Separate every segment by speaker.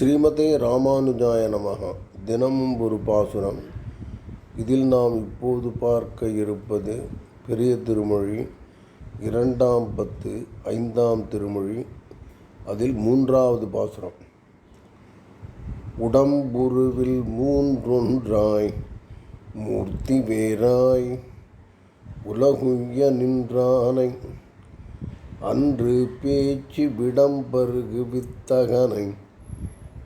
Speaker 1: ஸ்ரீமதே ராமானுஜாய நமக. தினமும் ஒரு பாசுரம். இதில் நாம் இப்போது பார்க்க இருப்பது பெரிய திருமொழி இரண்டாம் பத்து ஐந்தாம் திருமொழி அதில் மூன்றாவது பாசுரம். உடம்புருவில் மூன்றொன்றாய் மூர்த்தி வேறாய் உலகுய்ய நின்றானை அன்று பேச்சு விடம்பருகு வித்தகனை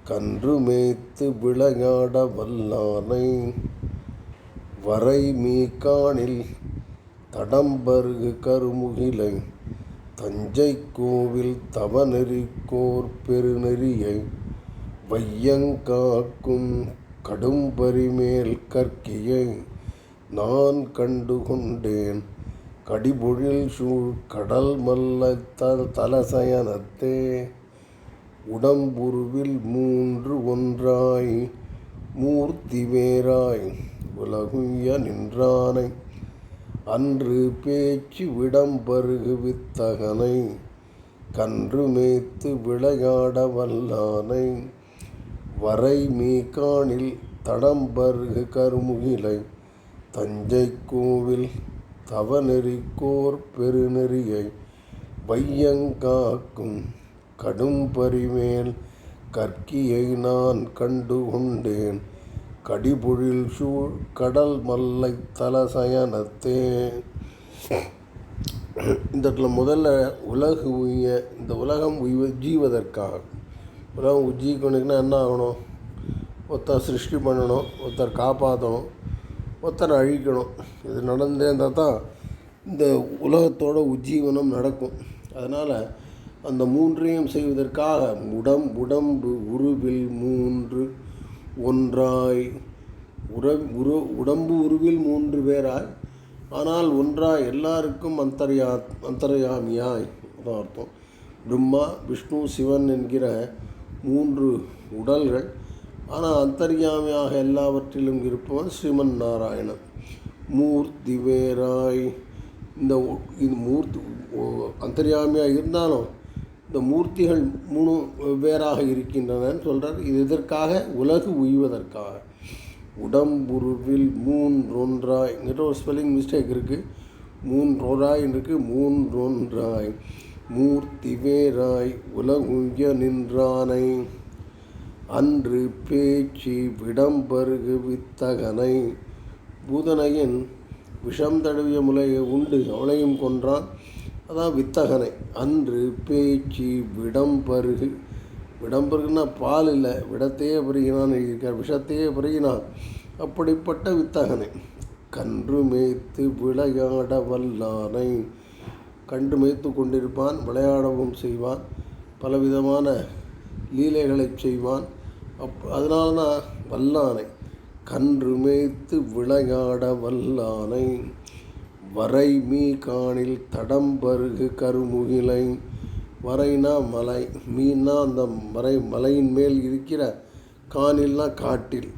Speaker 1: கன்று மேய்த்து விளையாட வல்லானை வரை மீக்கானில் தடம்பருகு கருமுகிலை தஞ்சை கோவில் தவநெறிக்கோர் பெருநெறியை வையங்காக்கும் கடும்பரிமேல் கற்கியை நான் கண்டு கொண்டேன் கடிபொழில் சூழ் கடல் மல்ல த தலசயனத்தே உடம்புருவில் மூன்று ஒன்றாய் மூர்த்தி வேறாய் உலகுய நின்றானை. அன்று பேச்சு விடம்பருகு வித்தகனை கன்று மேய்த்து விளையாட வல்லானை. வரை மீகானில் தடம்பருகு கருமுகிலை தஞ்சை கோவில் தவநெறிக்கோர் பெருநெறியை வையங்காக்கும் கடும் பரிமேல் கற்கியை நான் கண்டு கொண்டேன் கடிபொழில் சூழ் கடல் மல்லை தலசயனத்தே. இந்த இடத்துல முதல்ல உலகு உய்ய இந்த உலகம் உய்வ ஜீவதற்காக. உலகம் உஜ்ஜீக்கணுக்குன்னா என்ன ஆகணும்? ஒருத்தர் சிருஷ்டி பண்ணணும் ஒருத்தர் காப்பாற்றணும் ஒருத்தர் அழிக்கணும். இது நடந்தே இருந்தால் தான் இந்த உலகத்தோட உஜ்ஜீவனம் நடக்கும். அதனால் அந்த மூன்றையும் செய்வதற்காக உடம் உடம்பு உருவில் மூன்று ஒன்றாய் உற உரு உடம்பு உருவில் மூன்று பேராய் ஆனால் ஒன்றாய் எல்லாருக்கும் அந்தர்யா அந்தர்யாமியாய் அதான் அர்த்தம். பிரம்மா விஷ்ணு சிவன் என்கிற மூன்று உடல்கள். ஆனால் அந்தர்யாமியாக எல்லாவற்றிலும் இருப்பவன் ஸ்ரீமன் நாராயணன். மூர்த்தி வேராய் இந்த இது மூர்த்தி அந்தர்யாமியாக இருந்தாலும் இந்த மூர்த்திகள் மூணு வேறாக இருக்கின்றனன்னு சொல்கிறார் இது இதற்காக உலகு உய்வதற்காக. உடம்புருவில் மூன்றொன்றாய்ங்கிற ஒரு ஸ்பெல்லிங் மிஸ்டேக் இருக்குது மூன்றொராய் இருக்குது மூன்றொன்றாய். மூர்த்தி வேராய் உலகுய நின்றானை. அன்று பேச்சு விடம்பருகு வித்தகனை. பூதனையின் விஷம் தடவிய முலையை உண்டு. அவளையும் கொன்றான். அதான் வித்தகனை. அன்று பேச்சு விடம்பருகு. விடம்பருகுன்னா பால் இல்லை. விடத்தையே பருகினான் எழுதியிருக்கார் விஷத்தையே பருகினான். அப்படிப்பட்ட வித்தகனை. கன்று மேய்த்து விளையாட வல்லானை. கன்று மேய்த்து கொண்டிருப்பான். விளையாடவும் செய்வான். பலவிதமான லீலைகளை செய்வான். அப் அதனால தான் வல்லானை. கன்று மேய்த்து விளையாட வல்லானை. வரை மீ காணில் தடம்பருகு கருமுகிலை. வரைனா மலை மீன்னா அந்த மறை மலையின் மேல் இருக்கிற காணில்னா காட்டில்.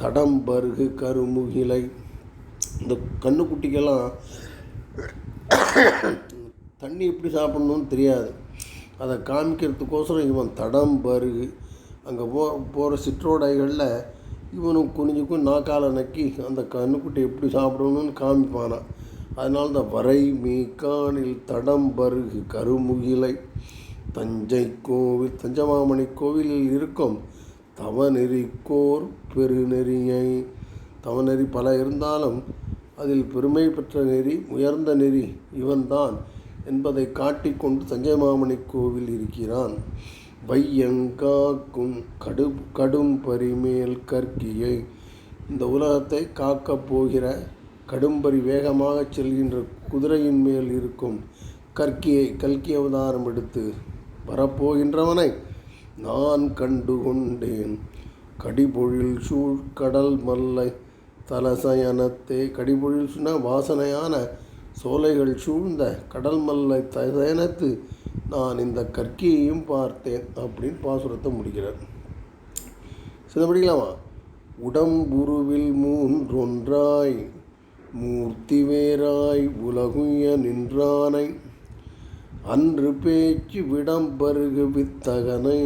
Speaker 1: தடம்பருகு கருமுகிலை. இந்த கண்ணுக்குட்டிக்கெல்லாம் தண்ணி எப்படி சாப்பிட்ணுன்னு தெரியாது. அதை காமிக்கிறதுக்கோசரம் இவன் தடம் பருகு. அங்கே போ போகிற சிற்றோடைகளில் இவனும் குனிஞ்சுக்கும் நாக்கால நக்கி அந்த கண்ணுக்குட்டி எப்படி சாப்பிடணும்னு காமிப்பானான் அதனால் தான் வரை மீக்கானில் தடம் பருகு கருமுகிலை. தஞ்சை கோவில் தஞ்சமாமணி கோவிலில் இருக்கும் தவநெறிக்கோர் பெருநெறியை. தவநெறி பல இருந்தாலும் அதில் பெருமை பெற்ற நெறி உயர்ந்த நெறி இவன்தான் என்பதை காட்டிக்கொண்டு தஞ்சை மாமணி கோவில் இருக்கிறான். வையங்காக்கும் கடு கடும் பரிமேல் கற்கியை. இந்த உலகத்தை காக்கப் போகிற கடும்பரி வேகமாக செல்கின்ற குதிரையின் மேல் இருக்கும் கற்கியை கல்கி அவதாரம் எடுத்து வரப்போகின்றவனை நான் கண்டு கொண்டேன் கடிபொழில் சூழ் கடல் மல்லை தலசயனத்தே கடிபொழில் சொன்னால் வாசனையான சோலைகள் சூழ்ந்த கடல் மல்லை தயனத்து நான் இந்த கற்கியையும் பார்த்தேன் அப்படின்னு பாசுரத்தை முடிக்கிறார். சில படிக்கலாமா? உடம்புருவில் மூன்றொன்றாய் மூர்த்திவேராய் உலகுய நின்றானை அன்று பேச்சு விடம்பருகு வித்தகனை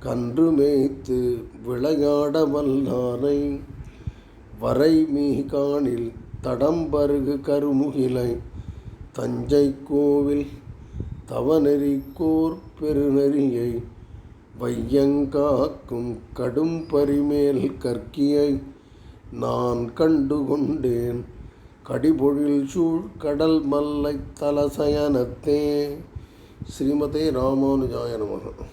Speaker 1: கன்று மேய்த்து விளையாட வல்லானை வரை மீகானில் தடம்பருகு கருமுகிலை தஞ்சை கோவில் தவநெறிக்கோர் பெருநெறியை வையங்காக்கும் கடும் பரிமேல் கற்கியை நான் கண்டு கொண்டேன் கடிபொழில் சூழ் கடல் மல்லை தலசயனத்தே. ஸ்ரீமதே ராமானுஜாய நமக.